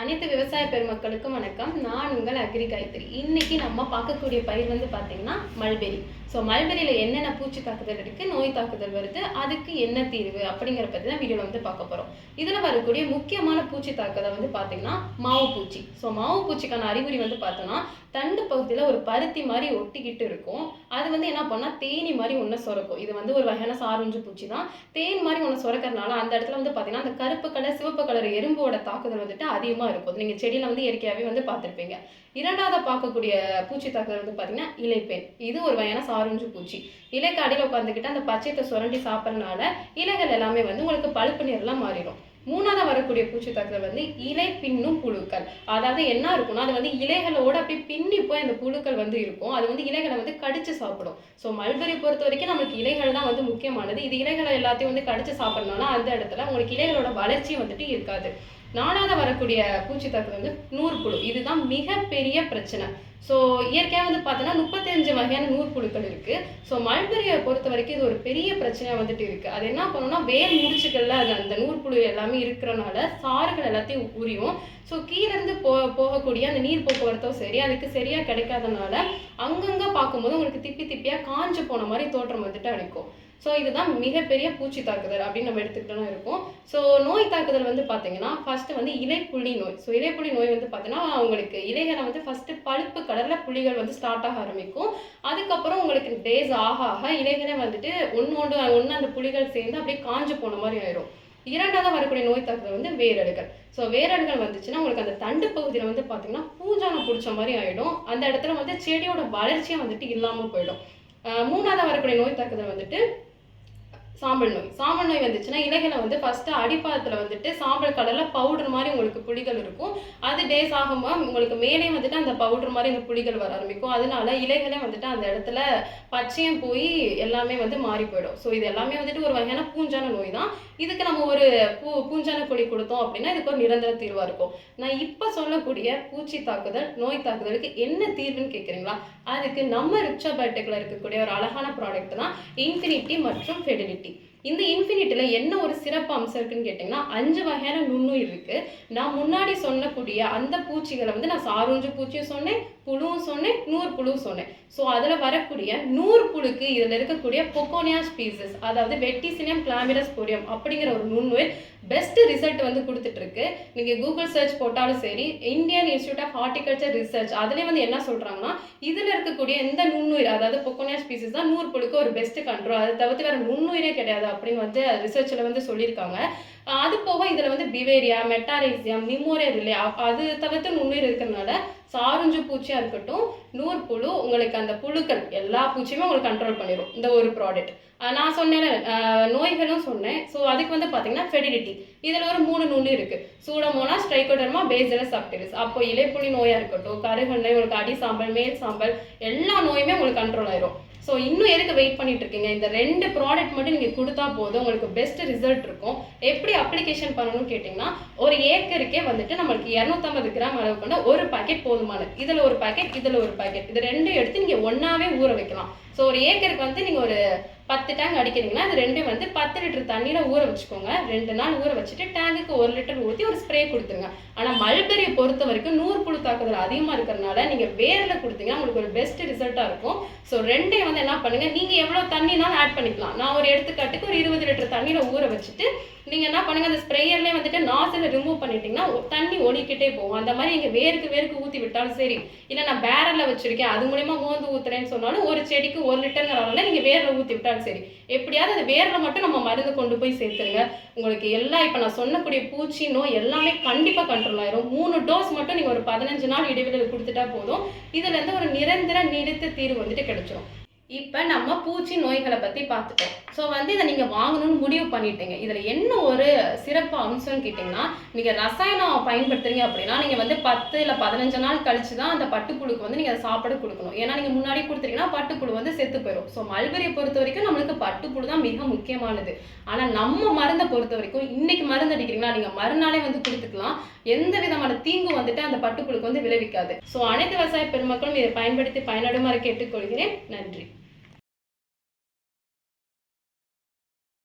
அனைத்து விவசாய பெருமக்களுக்கும் வணக்கம். நான் உங்கள் அக்ரி காயத்ரி. இன்னைக்கு நம்ம பார்க்கக்கூடிய பயிர் வந்து பார்த்தீங்கன்னா மல்பெரி. ஸோ மல்பெரியில் என்னென்ன பூச்சி தாக்குதல் இருக்குது நோய் தாக்குதல் வருது அதுக்கு என்ன தீர்வு அப்படிங்கிற பற்றி தான் வீடியோவில் வந்து பார்க்க போகிறோம் இதில் வரக்கூடிய முக்கியமான பூச்சி தாக்குதல் வந்து பார்த்தீங்கன்னா மாவு பூச்சி. ஸோ மாவு பூச்சிக்கான அறிகுறி வந்து பார்த்தோன்னா தண்டு பகுதியில் ஒரு பருத்தி மாதிரி ஒட்டிக்கிட்டு இருக்கும். அது வந்து என்ன பண்ணால் தேனி மாதிரி ஒன்று சுரக்கும். இது வந்து ஒரு வகையான சாரஞ்சு பூச்சி தான். தேன் மாதிரி ஒன்று சுரக்கிறதுனால அந்த இடத்துல வந்து பார்த்தீங்கன்னா அந்த கருப்பு கலர் சிவப்பு கலர் எறும்போட தாக்குதல் வந்துட்டு அதிகமாக இருக்கும் நீங்கள் செடியில் வந்து இயற்கையாகவே வந்து பார்த்துருப்பீங்க. இரண்டாவது பார்க்கக்கூடிய பூச்சி தாக்குதல் வந்து பார்த்தீங்கன்னா இலைப்பெண். இது ஒரு வகையான சாரஞ்சு பூச்சி. இலைக்கு அடியில் உட்காந்துக்கிட்டு அந்த பச்சையத்தை சுரண்டி சாப்பிட்றதுனால இலைகள் எல்லாமே வந்து உங்களுக்கு பழுப்பு நிறம்லாம் மாறிடும். மூணாவது வரக்கூடிய பூச்சி தாக்குதல் வந்து இலை பின்னும் புழுக்கள். அதாவது என்ன இருக்கும்னா அது வந்து இலைகளோட அப்படியே பின்னி போய் அந்த புழுக்கள் வந்து இருக்கும். அது வந்து இலைகளை வந்து கடிச்சு சாப்பிடும். ஸோ மல்பெரி பொறுத்த வரைக்கும் நம்மளுக்கு இலைகள் தான் வந்து முக்கியமானது. இது இலைகளை எல்லாத்தையும் வந்து கடிச்சு சாப்பிடணும்னா அந்த இடத்துல உங்களுக்கு இலைகளோட வளர்ச்சி வந்துட்டு இருக்காது. நாடாத வரக்கூடிய பூச்சி தாக்குதல் வந்து நூற்புழு இதுதான் மிகப்பெரிய பிரச்சனை. ஸோ இயற்கையாக வந்து பார்த்தோன்னா முப்பத்தஞ்சு வகையான நூற்புழுக்கள் இருக்குது ஸோ மல்பெரியை பொறுத்த வரைக்கும் இது ஒரு பெரிய பிரச்சனையாக வந்துட்டு இருக்குது அது என்ன பண்ணணும்னா வேர் முடிச்சுக்கள்ல அது அந்த நூற்புழு எல்லாமே இருக்கிறனால சாறுகள் எல்லாத்தையும் உரியும். ஸோ கீழேருந்து போ போகக்கூடிய அந்த நீர் போக்குவரத்தும் சரி அதுக்கு சரியாக கிடைக்காதனால அங்கங்கே பார்க்கும்போது உங்களுக்கு திப்பி திப்பியாக காஞ்சு போன மாதிரி தோற்றம் வந்துட்டு அளிக்கும் ஸோ இதுதான் மிகப்பெரிய பூச்சி தாக்குதல் அப்படின்னு நம்ம எடுத்துக்கிட்டோம்னா இருக்கும். ஸோ நோய் தாக்குதல் வந்து பார்த்தீங்கன்னா ஃபஸ்ட்டு வந்து இலைப்புள்ளி நோய். ஸோ இலைப்புள்ளி நோய் வந்து பார்த்தீங்கன்னா உங்களுக்கு இலைகளை வந்து ஃபஸ்ட்டு பழுப்பு கலரில் புள்ளிகள் வந்து ஸ்டார்ட் ஆக ஆரம்பிக்கும். அதுக்கப்புறம் உங்களுக்கு டேஸ் ஆக ஆக இலைகளே வந்துட்டு ஒன்று ஒன்று ஒன்று அந்த புள்ளிகள் சேர்ந்து அப்படியே காஞ்சு போன மாதிரி ஆயிரும். இரண்டாவது வரக்கூடிய நோய் தாக்குதல் வந்து வேரடுகள். ஸோ வேரடுகள் வந்துச்சுன்னா உங்களுக்கு அந்த தண்டு பகுதியில் வந்து பார்த்தீங்கன்னா பூஞ்சானம் பிடிச்ச மாதிரி ஆகிடும் அந்த இடத்துல வந்து செடியோட வளர்ச்சியாக வந்துட்டு இல்லாமல் போயிடும். மூணாவது வரக்கூடிய நோய் தாக்குதல் வந்துட்டு சாம்பல் நோய். சாம்பல் நோய் வந்துச்சுன்னா இலைகளை வந்து ஃபஸ்ட்டு அடிப்பாதத்தில் வந்துட்டு சாம்பல் கலரில் பவுடர் மாதிரி உங்களுக்கு புளிகள் இருக்கும். அது டேஸ் ஆகும்போது உங்களுக்கு மேலே வந்துட்டு அந்த பவுடர் மாதிரி இந்த புளிகள் வர ஆரம்பிக்கும். அதனால இலைகளே வந்துட்டு அந்த இடத்துல பச்சையும் போய் எல்லாமே வந்து மாறி போயிடும். ஸோ இது எல்லாமே வந்துட்டு ஒரு வகையான பூஞ்சான நோய் தான் இதுக்கு நம்ம ஒரு பூ பூஞ்சான கொடி கொடுத்தோம் அப்படின்னா இதுக்கு ஒரு நிரந்தர தீர்வாக இருக்கும். நான் இப்போ சொல்லக்கூடிய பூச்சி தாக்குதல் நோய் தாக்குதலுக்கு என்ன தீர்வுன்னு கேட்குறீங்களா அதுக்கு நம்ம ரிச்சா பயோடெக்கில் இருக்கக்கூடிய ஒரு அழகான ப்ராடக்ட் தான் இன்ஃபினிட்டி மற்றும் ஃபெடிலிட்டி இந்த இன்ஃபினிட்டியில் என்ன ஒரு சிறப்பு அம்சம் இருக்குன்னு கேட்டிங்கன்னா அஞ்சு வகையான நுண்ணுயிர் இருக்கு. நான் முன்னாடி சொன்னக்கூடிய அந்த பூச்சிகளை வந்து நான் சாரூஞ்சு பூச்சியும் சொன்னேன் புழுவும் சொன்னேன் நூறு புழுவும் சொன்னேன். ஸோ அதில் வரக்கூடிய நூறு புழுக்கு இதில் இருக்கக்கூடிய பொக்கோனியா ஸ்பீசஸ் அதாவது வெட்டிசினியம் கிளாமிரஸ் போரியம் அப்படிங்கிற ஒரு நுண்ணுயிர் பெஸ்ட் ரிசல்ட் வந்து கொடுத்துட்ருக்கு. நீங்கள் கூகுள் சர்ச் போட்டாலும் சரி Indian institute of horticulture research அதுலேயே வந்து என்ன சொல்கிறாங்கன்னா இதில் இருக்கக்கூடிய எந்த நுண்ணுயிர் அதாவது பொக்கோனியா ஸ்பீசஸ் தான் நூறு புழுக்கு ஒரு பெஸ்ட் கண்ட்ரோல் அதை தவிர்த்து வேறு நுண்ணுயிரே கிடையாது. அப்படின்னு வந்து ரிசர்ச்சில் வந்து சொல்லியிருக்காங்க. அது போக இதில் வந்து பிவேரியா மெட்டாரைசியம் நிமோரியா ரிலே அது தவிர்த்து நுண்ணுயிர் இருக்கிறதுனால சாருஞ்சு பூச்சியாக இருக்கட்டும் நூறு புழு உங்களுக்கு அந்த புழுக்கள் எல்லா பூச்சியுமே உங்களுக்கு கண்ட்ரோல் பண்ணிடும் இந்த ஒரு ப்ராடக்ட் நான் சொன்னேன் நோய்களும் சொன்னேன். ஸோ அதுக்கு வந்து பார்த்தீங்கன்னா ஃபெடிலிட்டி இதில் ஒரு மூணு நுண்ணு இருக்குது சூடமோனா ஸ்ட்ரைகோடர்மா பேசலஸ் சாப்டிரிஸ் அப்போ இலைப்புலி நோயாக இருக்கட்டும் கருகண்ணை உங்களுக்கு அடி சாம்பல் மேல் சாம்பல் எல்லா நோயுமே உங்களுக்கு கண்ட்ரோல் ஆயிரும். ஸோ இன்னும் எதுக்கு வெயிட் பண்ணிட்டு இருக்கீங்க இந்த ரெண்டு ப்ராடக்ட் மட்டும் நீங்கள் கொடுத்தா போதும். உங்களுக்கு பெஸ்ட் ரிசல்ட் இருக்கும். எப்படி அப்ளிகேஷன் பண்ணணும்னு கேட்டிங்கன்னா ஒரு ஏக்கருக்கே வந்துட்டு நம்மளுக்கு இரநூத்தம்பது கிராம் அளவு கொண்ட ஒரு பாக்கெட் போதுமானது இதில் ஒரு பாக்கெட் இதில் ஒரு பாக்கெட் இது ரெண்டும் எடுத்து நீங்கள் ஒன்றாவே ஊற வைக்கலாம். ஸோ ஒரு ஏக்கருக்கு வந்து நீங்கள் ஒரு பத்து டேங்க் அடிக்கிறீங்கன்னா அது ரெண்டும் வந்து பத்து லிட்டர் தண்ணியில் ஊற வச்சுக்கோங்க. ரெண்டு நாள் ஊற வச்சுட்டு டேங்குக்கு ஒரு லிட்டர் ஊற்றி ஒரு ஸ்ப்ரே கொடுத்துருங்க. ஆனால் மல்பெரியை பொறுத்த வரைக்கும் நூறு புழு தாக்குதல் அதிகமாக இருக்கிறனால நீங்கள் வேரில் கொடுத்தீங்கன்னா உங்களுக்கு ஒரு பெஸ்ட் ரிசல்ட்டாக இருக்கும். ஸோ ரெண்டையும் வந்து என்ன பண்ணுங்கள் நீங்கள் எவ்வளோ தண்ணினாலும் ஆட் பண்ணிக்கலாம். நான் ஒரு எடுத்துக்காட்டுக்கு ஒரு இருபது லிட்டர் தண்ணியில் ஊற வச்சுட்டு நீங்கள் என்ன பண்ணுங்க அந்த ஸ்ப்ரேயர்லேயே வந்துட்டு நாசில் ரிமூவ் பண்ணிட்டீங்கன்னா தண்ணி ஓடிக்கிட்டே போகும். அந்த மாதிரி நீங்கள் வேருக்கு வேருக்கு ஊற்றி விட்டாலும் சரி இல்லை நான் பேரலில் வச்சுருக்கேன் அது மூலிமா மோந்து ஊற்றுறேன்னு சொன்னாலும் ஒரு செடிக்கு ஒரு லிட்டருங்கிற நீங்கள் வேரில் ஊற்றி விட்டாலும் இருந்தாலும் சரி எப்படியாவது அது வேரில் மட்டும் நம்ம மருந்து கொண்டு போய் சேர்த்துருங்க. உங்களுக்கு எல்லா இப்போ நான் சொன்னக்கூடிய பூச்சி நோய் எல்லாமே கண்டிப்பாக கண்ட்ரோல் ஆயிரும். மூணு டோஸ் மட்டும் நீங்கள் ஒரு பதினஞ்சு நாள் இடைவெளியில் கொடுத்துட்டா போதும். இதுல இருந்து ஒரு நிரந்தர நீடித்த தீர்வு வந்துட்டு கிடைச்சிரும். இப்போ நம்ம பூச்சி நோய்களை பற்றி பார்த்துட்டோம். ஸோ வந்து இதை நீங்கள் வாங்கணும்னு முடிவு பண்ணிட்டீங்க. இதில் என்ன ஒரு சிற அம்சம்னு கேட்டிங்கன்னா நீங்கள் ரசாயனம் பயன்படுத்துறீங்க அப்படின்னா நீங்கள் வந்து பத்து இல்லை பதினஞ்சு நாள் கழிச்சு தான் அந்த பட்டுப்புழுக்கு வந்து நீங்கள் அதை சாப்பாடு கொடுக்கணும். ஏன்னா நீங்கள் முன்னாடி கொடுத்தீங்கன்னா பட்டுப்புழு வந்து செத்து போயிடும் ஸோ மல்பெரியை பொறுத்த வரைக்கும் நம்மளுக்கு பட்டுப்புழு தான் மிக முக்கியமானது. ஆனால் நம்ம மருந்தை பொறுத்த வரைக்கும் இன்னைக்கு மருந்து அடிக்கிறீங்கன்னா நீங்கள் மறுநாளே வந்து கொடுத்துக்கலாம். எந்த விதமான தீங்கு வந்துட்டு அந்த பட்டுப்புழுக்கு வந்து விளைவிக்காது. ஸோ அனைத்து விவசாய பெருமக்களும் இதை பயன்படுத்தி பயனடுமாறு கேட்டுக்கொள்கிறேன். நன்றி.